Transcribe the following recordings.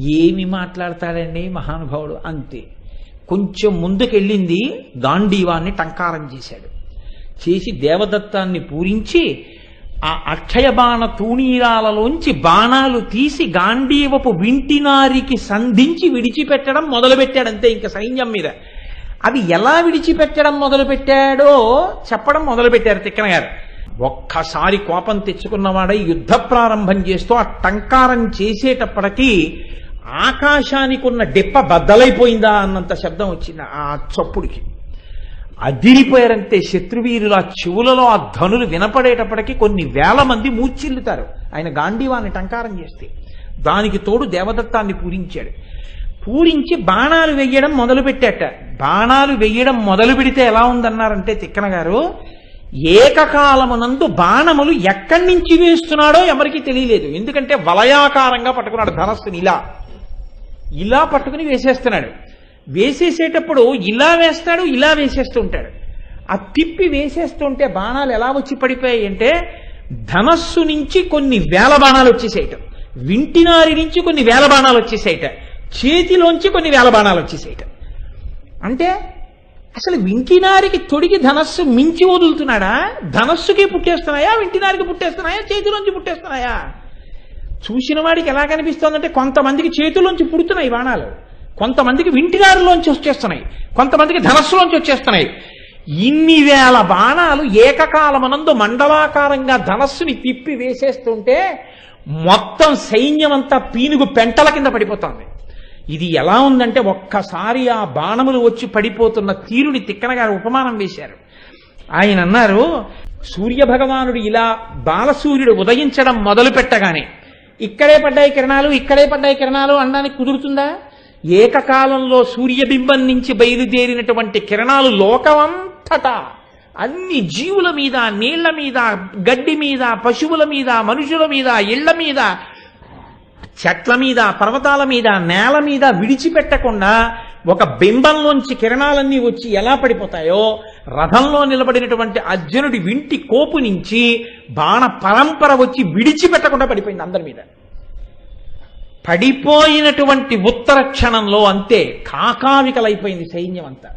ఏమి మాట్లాడతాడండి మహానుభావుడు? అంతే. కొంచెం ముందుకెళ్ళింది గాంధీవాన్ని టంకారం చేశాడు. చేసి దేవదత్తాన్ని పూరించి ఆ అక్షయ బాణ తూణీరాలలోంచి బాణాలు తీసి గాంధీవపు వింటినారికి సంధించి విడిచిపెట్టడం మొదలుపెట్టాడు. అంతే ఇంకా సైన్యం మీద. అది ఎలా విడిచిపెట్టడం మొదలుపెట్టాడో చెప్పడం మొదలుపెట్టారు తిక్కన గారు. ఒక్కసారి కోపం తెచ్చుకున్నవాడై యుద్ధ ప్రారంభం చేస్తూ ఆ టంకారం చేసేటప్పటికీ ఆకాశానికి ఉన్న డిప్ప బద్దలైపోయిందా అన్నంత శబ్దం వచ్చింది. ఆ చప్పుడికి. అదిరిపోయారంతే శత్రువీరులు ఆ చెవులలో ఆ ధనులు వినపడేటప్పటికీ కొన్ని వేల మంది మూర్చిల్లుతారు ఆయన గాంధీవాన్ని టంకారం చేస్తే. దానికి తోడు దేవదత్తాన్ని పూరించాడు. పూరించి బాణాలు వెయ్యడం మొదలుపెట్టాట. బాణాలు వెయ్యడం మొదలు పెడితే ఎలా ఉందన్నారంటే తిక్కన గారు ఏకకాలమునందు బాణములు ఎక్కడి నుంచి వేస్తున్నాడో ఎవరికి తెలియలేదు. ఎందుకంటే వలయాకారంగా పట్టుకున్నాడు ధనస్సుని ఇలా. ఇలా పట్టుకుని వేసేస్తున్నాడు. వేసేసేటప్పుడు ఇలా వేస్తాడు ఇలా వేసేస్తూ ఉంటాడు ఆ తిప్పి వేసేస్తుంటే బాణాలు ఎలా వచ్చి పడిపోయాయి అంటే ధనస్సు నుంచి కొన్ని వేల బాణాలు వచ్చేసేయటం. వింటినారి నుంచి కొన్ని వేల బాణాలు వచ్చేసేయట. చేతిలోంచి కొన్ని వేల బాణాలు వచ్చేసేయట. అంటే అసలు వింటినారికి తొడిగి ధనస్సు మించి వదులుతున్నాడా? ధనస్సుకి పుట్టేస్తున్నాయా? వింటినారికి పుట్టేస్తున్నాయా? చేతిలోంచి పుట్టేస్తున్నాయా? చూసిన వాడికి ఎలా కనిపిస్తోందంటే కొంతమందికి చేతుల్లోంచి పుడుతున్నాయి బాణాలు. కొంతమందికి వింటిగారులోంచి వచ్చేస్తున్నాయి. కొంతమందికి ధనస్సులోంచి వచ్చేస్తున్నాయి. ఇన్ని వేల బాణాలు ఏకకాలమనందు మండలాకారంగా ధనస్సుని తిప్పి వేసేస్తుంటే మొత్తం సైన్యం అంతా పీనుగు పెంటల కింద పడిపోతోంది. ఇది ఎలా ఉందంటే ఒక్కసారి ఆ బాణములు వచ్చి పడిపోతున్న తీరుని తిక్కన గారు ఉపమానం వేశారు. ఆయన అన్నారు సూర్య భగవానుడు ఇలా బాలసూర్యుడు ఉదయించడం మొదలు పెట్టగానే ఇక్కడే పడ్డాయి కిరణాలు ఇక్కడే పడ్డాయి కిరణాలు అనడానికి కుదురుతుందా? ఏకకాలంలో సూర్యబింబం నుంచి బయలుదేరినటువంటి కిరణాలు లోకమంతటా. అన్ని జీవుల మీద నీళ్ళ మీద గడ్డి మీద పశువుల మీద మనుషుల మీద ఇళ్ళ మీద చెట్ల మీద పర్వతాల మీద నేల మీద విడిచిపెట్టకుండా ఒక బింబంలోంచి కిరణాలన్నీ వచ్చి ఎలా పడిపోతాయో రథంలో నిలబడినటువంటి అర్జునుడి వింటి కోపు నుంచి బాణ పరంపర వచ్చి విడిచిపెట్టకుండా పడిపోయింది అందరి మీద. పడిపోయినటువంటి ఉత్తర క్షణంలో అంతే కాకావికలైపోయింది సైన్యం అంతా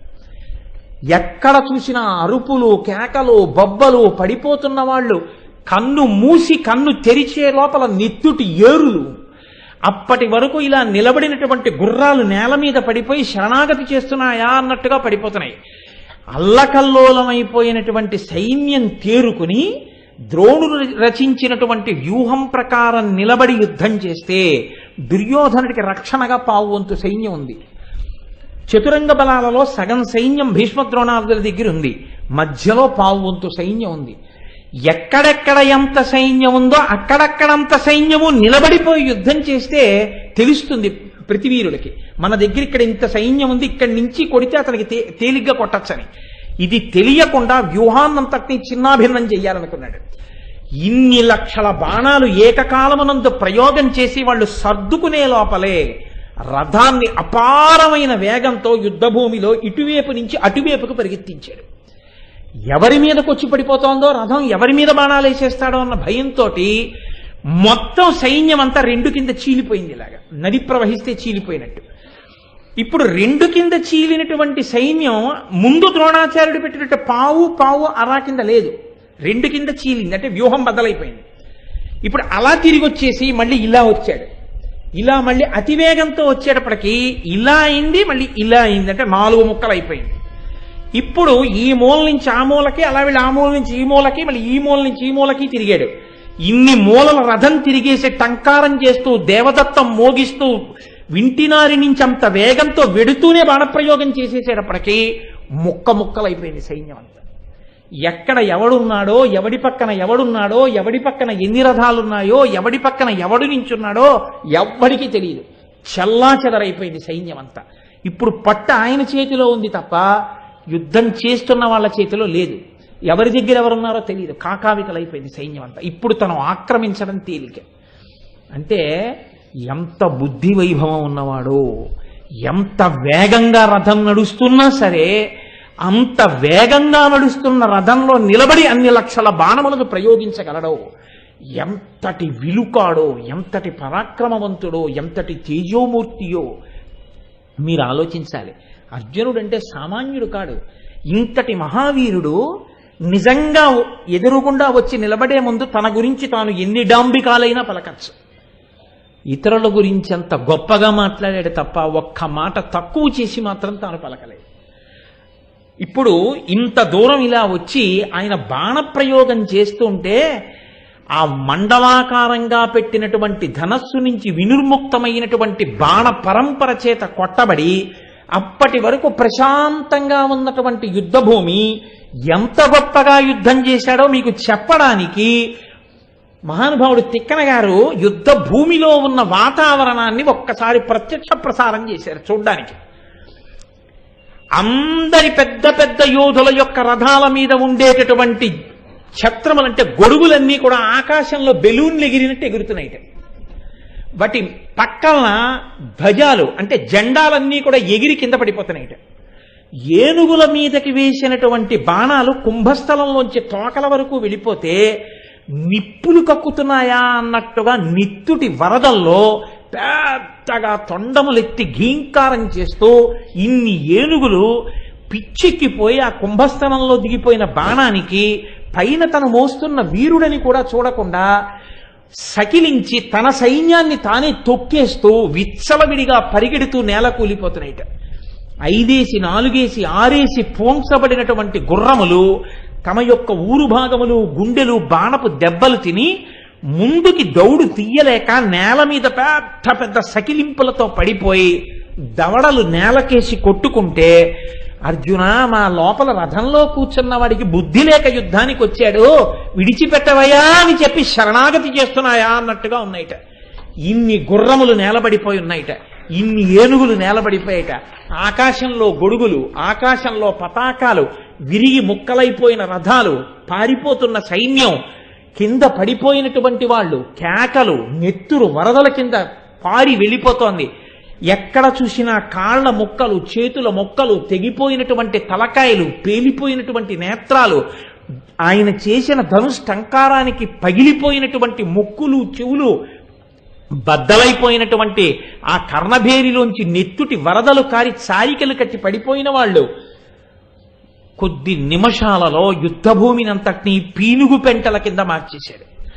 ఎక్కడ చూసినా అరుపులు కేకలు బొబ్బలు పడిపోతున్న వాళ్ళు కన్ను మూసి కన్ను తెరిచే లోపల నిత్తుటి ఏరులు. అప్పటి వరకు ఇలా నిలబడినటువంటి గుర్రాలు నేల మీద పడిపోయి శరణాగతి చేస్తున్నాయా అన్నట్టుగా పడిపోతున్నాయి. అల్లకల్లోలమైపోయినటువంటి సైన్యం తేరుకుని ద్రోణుడు రచించినటువంటి వ్యూహం ప్రకారం నిలబడి యుద్ధం చేస్తే దుర్యోధనుడికి రక్షణగా పావు వంతు సైన్యం ఉంది. చతురంగ బలాలలో సగం సైన్యం భీష్మద్రోణాదుల దగ్గర ఉంది. మధ్యలో పావు వంతు సైన్యం ఉంది. ఎక్కడెక్కడ ఎంత సైన్యం ఉందో అక్కడక్కడంత సైన్యము నిలబడిపోయి యుద్ధం చేస్తే తెలుస్తుంది ప్రతివీరులకి మన దగ్గర ఇక్కడ ఇంత సైన్యం ఉంది ఇక్కడి నుంచి కొడితే అతనికి తే- తేలిగ్గా కొట్టచ్చని. ఇది తెలియకుండా వ్యూహాన్నంతటిని చిన్నాభిన్నం చేయాలనుకున్నాడు ఇన్ని లక్షల బాణాలు ఏకకాలమునందు ప్రయోగం చేసి వాళ్ళు సర్దుకునే లోపలే రథాన్ని అపారమైన వేగంతో యుద్ధభూమిలో ఇటువైపు నుంచి అటువైపుకు పరిగెత్తించాడు. ఎవరి మీద వచ్చి పడిపోతోందో రథం ఎవరి మీద బాణాలు వేసేస్తాడో అన్న భయంతో మొత్తం సైన్యం అంతా రెండు కింద చీలిపోయింది ఇలాగా. నది ప్రవహిస్తే చీలిపోయినట్టు. ఇప్పుడు రెండు కింద చీలినటువంటి సైన్యం ముందు ద్రోణాచార్యుడు పెట్టినట్టు పావు పావు అరా కింద లేదు. రెండు కింద చీలింది అంటే వ్యూహం బద్దలైపోయింది. ఇప్పుడు అలా తిరిగి వచ్చేసి మళ్ళీ ఇలా వచ్చాడు. ఇలా మళ్ళీ అతివేగంతో వచ్చేటప్పటికి ఇలా అయింది మళ్ళీ ఇలా అయింది అంటే నాలుగు ముక్కలు అయిపోయింది ఇప్పుడు ఈ మూల నుంచి ఆ మూలకి అలా వీళ్ళు ఆ మూల నుంచి ఈ మూలకి మళ్ళీ ఈ మూల నుంచి ఈ మూలకి తిరిగాడు. ఇన్ని మూలల రథం తిరిగేసి టంకారం చేస్తూ దేవదత్తం మోగిస్తూ వింటినారి నుంచి అంత వేగంతో వెడుతూనే బాణప్రయోగం చేసేసేటప్పటికీ ముక్క ముక్కలైపోయింది సైన్యం అంతా. ఎక్కడ ఎవడున్నాడో ఎవడి పక్కన ఎవడున్నాడో ఎవడి పక్కన ఎన్ని రథాలున్నాయో ఎవడి పక్కన ఎవడు నించున్నాడో ఎవ్వడికి తెలియదు. చల్లా చెదరైపోయింది సైన్యం అంతా ఇప్పుడు పట్ట ఆయన చేతిలో ఉంది తప్ప యుద్ధం చేస్తున్న వాళ్ళ చేతిలో లేదు. ఎవరి దగ్గర ఎవరున్నారో తెలియదు. కాకావికలైపోయింది సైన్యం అంతా ఇప్పుడు తను ఆక్రమించడం తేలిక. అంటే ఎంత బుద్ధి వైభవం ఉన్నవాడో ఎంత వేగంగా రథం నడుస్తున్నా సరే అంత వేగంగా నడుస్తున్న రథంలో నిలబడి అన్ని లక్షల బాణములను ప్రయోగించగలడో ఎంతటి విలుకాడో ఎంతటి పరాక్రమవంతుడో ఎంతటి తేజోమూర్తియో మీరు ఆలోచించాలి. అర్జునుడు అంటే సామాన్యుడు కాడు. ఇంతటి మహావీరుడు నిజంగా ఎదురుగుండా వచ్చి నిలబడే ముందు తన గురించి తాను ఎన్ని డాంబికాలైనా పలకచ్చు. ఇతరుల గురించి అంత గొప్పగా మాట్లాడాడు తప్ప ఒక్క మాట తక్కువ చేసి మాత్రం తాను పలకలేదు. ఇప్పుడు ఇంత దూరం ఇలా వచ్చి ఆయన బాణప్రయోగం చేస్తుంటే ఆ మండలాకారంగా పెట్టినటువంటి ధనస్సు నుంచి వినుర్ముక్తమైనటువంటి బాణ పరంపర చేత కొట్టబడి అప్పటి వరకు ప్రశాంతంగా ఉన్నటువంటి యుద్ధభూమి ఎంత గొప్పగా యుద్ధం చేశాడో మీకు చెప్పడానికి మహానుభావుడు తిక్కన గారు యుద్ధ భూమిలో ఉన్న వాతావరణాన్ని ఒక్కసారి ప్రత్యక్ష ప్రసారం చేశారు చూడ్డానికి. అందరి పెద్ద పెద్ద యోధుల యొక్క రథాల మీద ఉండేటటువంటి ఛత్రములంటే గొడుగులన్నీ కూడా ఆకాశంలో బెలూన్లు ఎగిరినట్టు ఎగురుతున్నాయి వాటి పక్కన ధ్వజాలు అంటే జెండాలన్నీ కూడా ఎగిరి కింద పడిపోతున్నాయి ఏనుగుల మీదకి వేసినటువంటి బాణాలు కుంభస్థలంలోంచి తోకల వరకు వెళ్ళిపోతే నిప్పులు కక్కుతున్నాయా అన్నట్టుగా నిత్తుటి వరదల్లో పెద్దగా తొండములెత్తి ఘీంకారం చేస్తూ ఇన్ని ఏనుగులు పిచ్చెక్కిపోయి ఆ కుంభస్థలంలో దిగిపోయిన బాణానికి పైన తను మోస్తున్న వీరుడని కూడా చూడకుండా సకిలించి తన సైన్యాన్ని తానే తొక్కేస్తూ విచ్చలవిడిగా పరిగెడుతూ నేల కూలిపోతున్నాయిట. ఐదేసి నాలుగేసి ఆరేసి పోంచబడినటువంటి గుర్రములు తమ యొక్క ఊరు భాగములు గుండెలు బాణపు దెబ్బలు తిని ముందుకి దౌడు తీయలేక నేల మీద పెద్ద పెద్ద సకిలింపులతో పడిపోయి దవడలు నేలకేసి కొట్టుకుంటే అర్జున మా లోపల రథంలో కూర్చున్న వాడికి బుద్ధి లేక యుద్ధానికి వచ్చాడు. విడిచిపెట్టవయా అని చెప్పి శరణాగతి చేస్తున్నాయా అన్నట్టుగా ఉన్నాయిట. ఇన్ని గుర్రములు నేలబడిపోయి ఉన్నాయిట. ఇన్ని ఏనుగులు నేలబడిపోయాట. ఆకాశంలో గొడుగులు ఆకాశంలో పతాకాలు విరిగి ముక్కలైపోయిన రథాలు పారిపోతున్న సైన్యం కింద పడిపోయినటువంటి వాళ్ళు కేకలు నెత్తురు వరదల కింద పారి వెళ్ళిపోతోంది. ఎక్కడ చూసినా కాళ్ళ మొక్కలు చేతుల మొక్కలు తెగిపోయినటువంటి తలకాయలు పేలిపోయినటువంటి నేత్రాలు ఆయన చేసిన ధనుష్టంకారానికి పగిలిపోయినటువంటి ముక్కులు చెవులు బద్దలైపోయినటువంటి ఆ కర్ణభేరిలోంచి నెత్తుటి వరదలు కారి చారికలు కట్టి పడిపోయిన వాళ్ళు కొద్ది నిమిషాలలో యుద్ధభూమినంతటినీ పీనుగు పెంటల కింద మార్చేశాడు.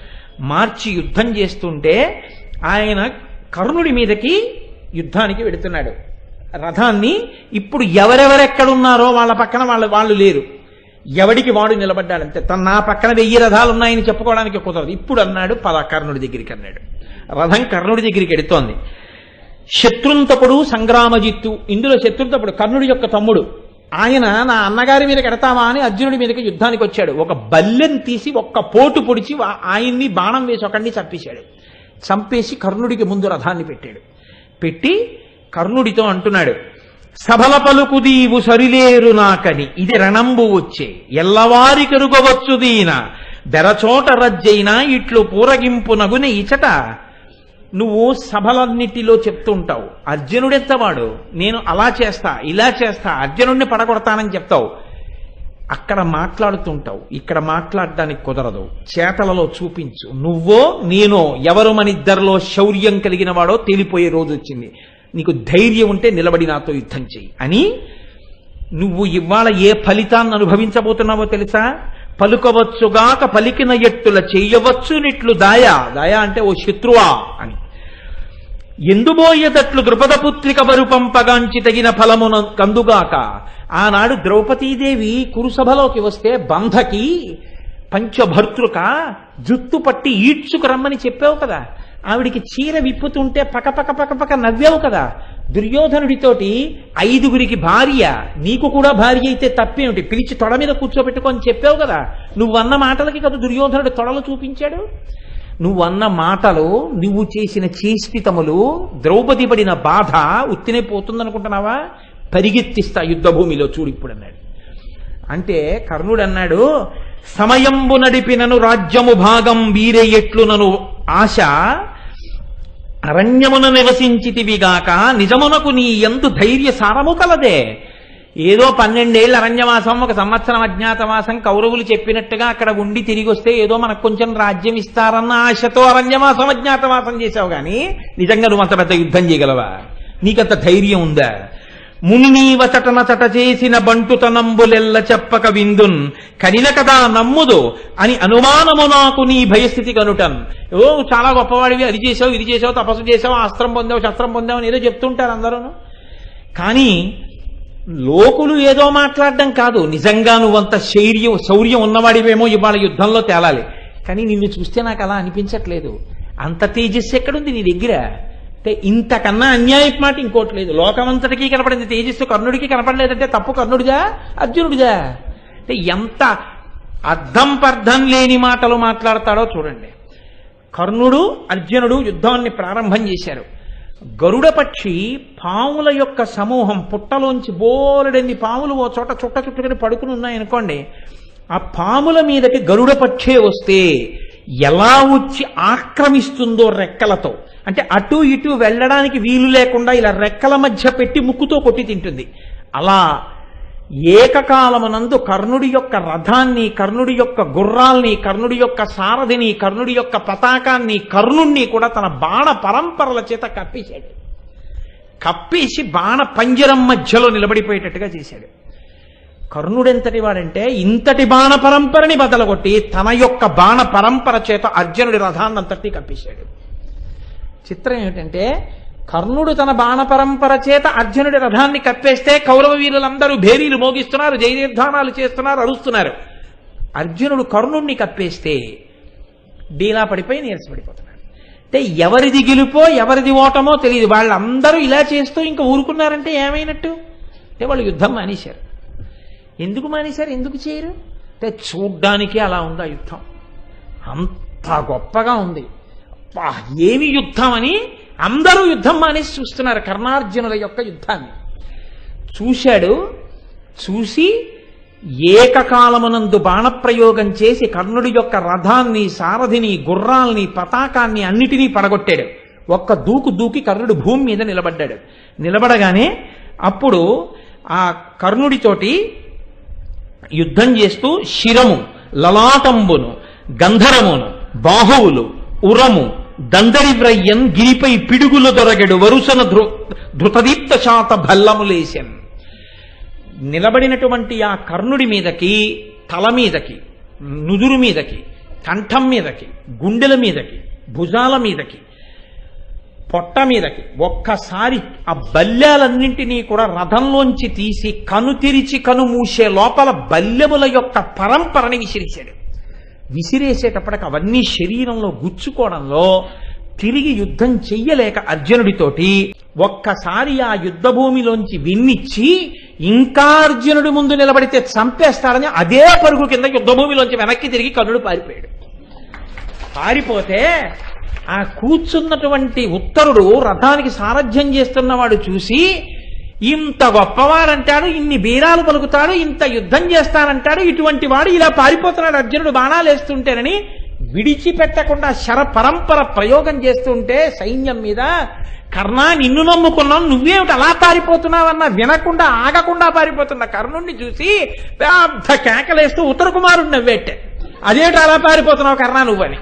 మార్చి యుద్ధం చేస్తుంటే ఆయన కర్ణుడి మీదకి యుద్ధానికి వెడుతున్నాడు. రథాన్ని ఇప్పుడు ఎవరెవరెక్కడున్నారో వాళ్ళ పక్కన వాళ్ళు వాళ్ళు లేరు. ఎవడికి వాడు నిలబడ్డాడంతే. తన నా పక్కన వెయ్యి రథాలు ఉన్నాయని చెప్పుకోవడానికి కుదరదు. ఇప్పుడు అన్నాడు పద కర్ణుడి దగ్గరికి అన్నాడు. రథం కర్ణుడి దగ్గరికి ఎడుతోంది. శత్రుంతపుడు సంగ్రామజిత్తు. ఇందులో శత్రుంతపుడు కర్ణుడి యొక్క తమ్ముడు. ఆయన నా అన్నగారి మీద కడతావా అని అర్జునుడి మీదకి యుద్ధానికి వచ్చాడు. ఒక బల్లెం తీసి ఒక్క పోటు పొడిచి ఆయన్ని బాణం వేసి ఒకడిని చంపేశాడు. చంపేసి కర్ణుడికి ముందు రథాన్ని పెట్టాడు. పెట్టి కర్ణుడితో అంటున్నాడు సభల పలుకుదీవు సరిలేరు నాకని ఇది రణంబు వచ్చే ఎల్లవారి కరుగవచ్చు దీన బెరచోట రజ్జైనా ఇట్లు పూరగింపునగునే ఇచట నువ్వు సభలన్నిటిలో చెప్తుంటావు. అర్జునుడెత్తవాడు నేను అలా చేస్తా ఇలా చేస్తా అర్జునుడిని పడగొడతానని చెప్తావు. అక్కడ మాట్లాడుతుంటావు. ఇక్కడ మాట్లాడడానికి కుదరదు. చేతలలో చూపించు. నువ్వో నేనో ఎవరు మనిద్దరిలో శౌర్యం కలిగిన వాడో తేలిపోయే రోజు వచ్చింది. నీకు ధైర్యం ఉంటే నిలబడి నాతో యుద్ధం చెయ్యి. అని నువ్వు ఇవాళ ఏ ఫలితాన్ని అనుభవించబోతున్నావో తెలుసా? పలుకవచ్చుగాక పలికిన ఎట్టుల చెయ్యవచ్చు నిట్లు దాయా. దాయా అంటే ఓ శత్రువా అని. ఎందుబోయేటట్లు ద్రుపదపుత్రిక బరు పంపగాంచి తగిన ఫలమున కందుగాక. ఆనాడు ద్రౌపదీదేవి కురుసభలోకి వస్తే బంధకి పంచభర్తృక జుత్తు పట్టి ఈడ్చుకు రమ్మని చెప్పావు కదా. ఆవిడికి చీర విప్పుతుంటే పక పక పక పక నవ్వావు కదా. దుర్యోధనుడితోటి ఐదుగురికి భార్య నీకు కూడా భార్య అయితే తప్పేమిటి? పిలిచి తొడ మీద కూర్చోబెట్టుకొని చెప్పావు కదా. నువ్వన్న మాటలకి కదా దుర్యోధనుడు తొడలు చూపించాడు. నువ్వన్న మాటలు నువ్వు చేసిన చేష్టితములు ద్రౌపది పడిన బాధ ఉత్తినే పోతుందనుకుంటున్నావా? పరిగెత్తిస్తా యుద్ధభూమిలో చూడు ఇప్పుడు అన్నాడు. అంటే కర్ణుడు అన్నాడు సమయంబు నడిపినను రాజ్యము భాగం వీరే ఎట్లునను ఆశ అరణ్యమున నివసించితివిగాక నిజమునకు నీ ఎందు ధైర్య సారము కలదే. ఏదో పన్నెండేళ్ళు అరణ్యవాసం ఒక సంవత్సరం అజ్ఞాతవాసం కౌరవులు చెప్పినట్టుగా అక్కడ ఉండి తిరిగి వస్తే ఏదో మనకు కొంచెం రాజ్యం ఇస్తారన్న ఆశతో అరణ్యవాసం అజ్ఞాతవాసం చేశావు కానీ నిజంగా నువ్వు అంత పెద్ద యుద్ధం చేయగలవా? నీకంత ధైర్యం ఉందా? మునినీవచటన చట చేసిన బంటుతనంబులెల్ల చెప్పక విందున్. కనిన కదా నమ్ముదు అని అనుమానము నాకు నీ భయస్థితి కనుటన్. ఓ చాలా గొప్పవాడివి అది చేసావు ఇది చేసావు తపస్సు చేసావు అస్త్రం పొందావు శస్త్రం పొందావు అని ఏదో చెప్తుంటారు అందరూ కానీ లోకులు ఏదో మాట్లాడడం కాదు. నిజంగా నువ్వంత శౌర్యం శౌర్యం ఉన్నవాడివేమో ఇవాళ యుద్ధంలో తేలాలి. కానీ నిన్ను చూస్తే నాకు అలా అనిపించట్లేదు. అంత తేజస్సు ఎక్కడుంది నీ దగ్గర? అంటే ఇంతకన్నా అన్యాయపు మాట ఇంకోటి లేదు. లోకమంతటికీ కనపడింది. తేజస్సు కర్ణుడికి కనపడలేదంటే తప్పు కర్ణుడిదా? అర్జునుడిదా? అంటే ఎంత అర్థం పర్థం లేని మాటలు మాట్లాడతాడో చూడండి. కర్ణుడు అర్జునుడు యుద్ధాన్ని ప్రారంభం చేశారు. గరుడ పక్షి పాముల యొక్క సమూహం పుట్టలోంచి బోలెడన్ని పాములు ఓ చోట చుట్ట చుట్టుకొని పడుకుని ఉన్నాయనుకోండి ఆ పాముల మీదకి గరుడ పక్షే వస్తే ఎలా వచ్చి ఆక్రమిస్తుందో రెక్కలతో. అంటే అటు ఇటు వెళ్ళడానికి వీలు లేకుండా ఇలా రెక్కల మధ్య పెట్టి ముక్కుతో కొట్టి తింటుంది. అలా ఏకకాలమునందు కర్ణుడి యొక్క రథాన్ని కర్ణుడి యొక్క గుర్రాల్ని కర్ణుడి యొక్క సారథిని కర్ణుడి యొక్క పతాకాన్ని కర్ణుణ్ణి కూడా తన బాణ పరంపరల చేత కప్పేశాడు. కప్పేసి బాణ పంజరం మధ్యలో నిలబడిపోయేటట్టుగా చేశాడు. కర్ణుడెంతటి వాడంటే ఇంతటి బాణ పరంపరని బదలగొట్టి తన యొక్క బాణ పరంపర చేత అర్జునుడి రథాన్నంతటి కప్పేశాడు. చిత్రం ఏమిటంటే కర్ణుడు తన బాణ పరంపర చేత అర్జునుడి రథాన్ని కప్పేస్తే కౌరవ వీరులందరూ భేరీలు మోగిస్తున్నారు జయనిర్ధానాలు చేస్తున్నారు అరుస్తున్నారు. అర్జునుడు కర్ణుణ్ణి కప్పేస్తే డీలా పడిపోయి నీరసపడిపోతున్నాడు అంటే ఎవరిది గెలుపో ఎవరిది ఓటమో తెలియదు వాళ్ళందరూ ఇలా చేస్తూ ఇంకా ఊరుకున్నారంటే ఏమైనట్టు? అంటే వాళ్ళు యుద్ధం మానేశారు. ఎందుకు మానేశారు? ఎందుకు చేయరు? అంటే చూడ్డానికి అలా ఉంది ఆ యుద్ధం? అంత గొప్పగా ఉంది. అబ్బా, ఏమి యుద్ధం అని అందరూ యుద్ధం మానేసి చూస్తున్నారు కర్ణార్జునుల యొక్క యుద్ధాన్ని. చూశాడు చూసి ఏకకాలమునందు బాణప్రయోగం చేసి కర్ణుడి యొక్క రథాన్ని సారథిని గుర్రాల్ని పతాకాన్ని అన్నిటినీ పడగొట్టాడు. ఒక్క దూకు దూకి కర్ణుడు భూమి మీద నిలబడ్డాడు. నిలబడగానే అప్పుడు ఆ కర్ణుడితోటి యుద్ధం చేస్తూ శిరము లలాటంబును గంధరమును బాహువులు ఉరము దందరివ్రయ్యన్ గిరిపై పిడుగులు దొరగడు వరుసన ధృ ధృతదీప్త శాత భల్లములేశం. నిలబడినటువంటి ఆ కర్ణుడి మీదకి తల మీదకి నుదురు మీదకి కంఠం మీదకి గుండెల మీదకి భుజాల మీదకి పొట్ట మీదకి ఒక్కసారి ఆ బల్యాలన్నింటినీ కూడా రథంలోంచి తీసి కను తెరిచి కను మూసే లోపల బల్యముల యొక్క పరంపరని విసిరేశాడు విసిరేసేటప్పటికి అవన్నీ శరీరంలో గుచ్చుకోవడంలో తిరిగి యుద్ధం చెయ్యలేక అర్జునుడితోటి ఒక్కసారి ఆ యుద్ధ భూమిలోంచి విన్నిచ్చి ఇంకా అర్జునుడి ముందు నిలబడితే చంపేస్తాడని అదే పరుగు కింద యుద్ధ భూమిలోంచి వెనక్కి తిరిగి కర్ణుడు పారిపోయాడు. పారిపోతే ఆ కూర్చున్నటువంటి ఉత్తరుడు రథానికి సారథ్యం చేస్తున్నవాడు చూసి ఇంత గొప్పవాడంటాడు ఇన్ని బీరాలు పలుకుతాడు ఇంత యుద్ధం చేస్తానంటాడు ఇటువంటి వాడు ఇలా పారిపోతున్నాడు అర్జునుడు బాణాలు వేస్తుంటేనని విడిచిపెట్టకుండా శర పరంపర ప్రయోగం చేస్తుంటే సైన్యం మీద కర్ణ నిన్ను నమ్ముకున్నాం నువ్వేమిటి అలా పారిపోతున్నావన్నా వినకుండా ఆగకుండా పారిపోతున్న కర్ణుణ్ణి చూసి పెద్ద కేకలేస్తూ ఉత్తర కుమారుడు నవ్వేట్టే అదేమిటి అలా పారిపోతున్నావు కర్ణ నువ్వని?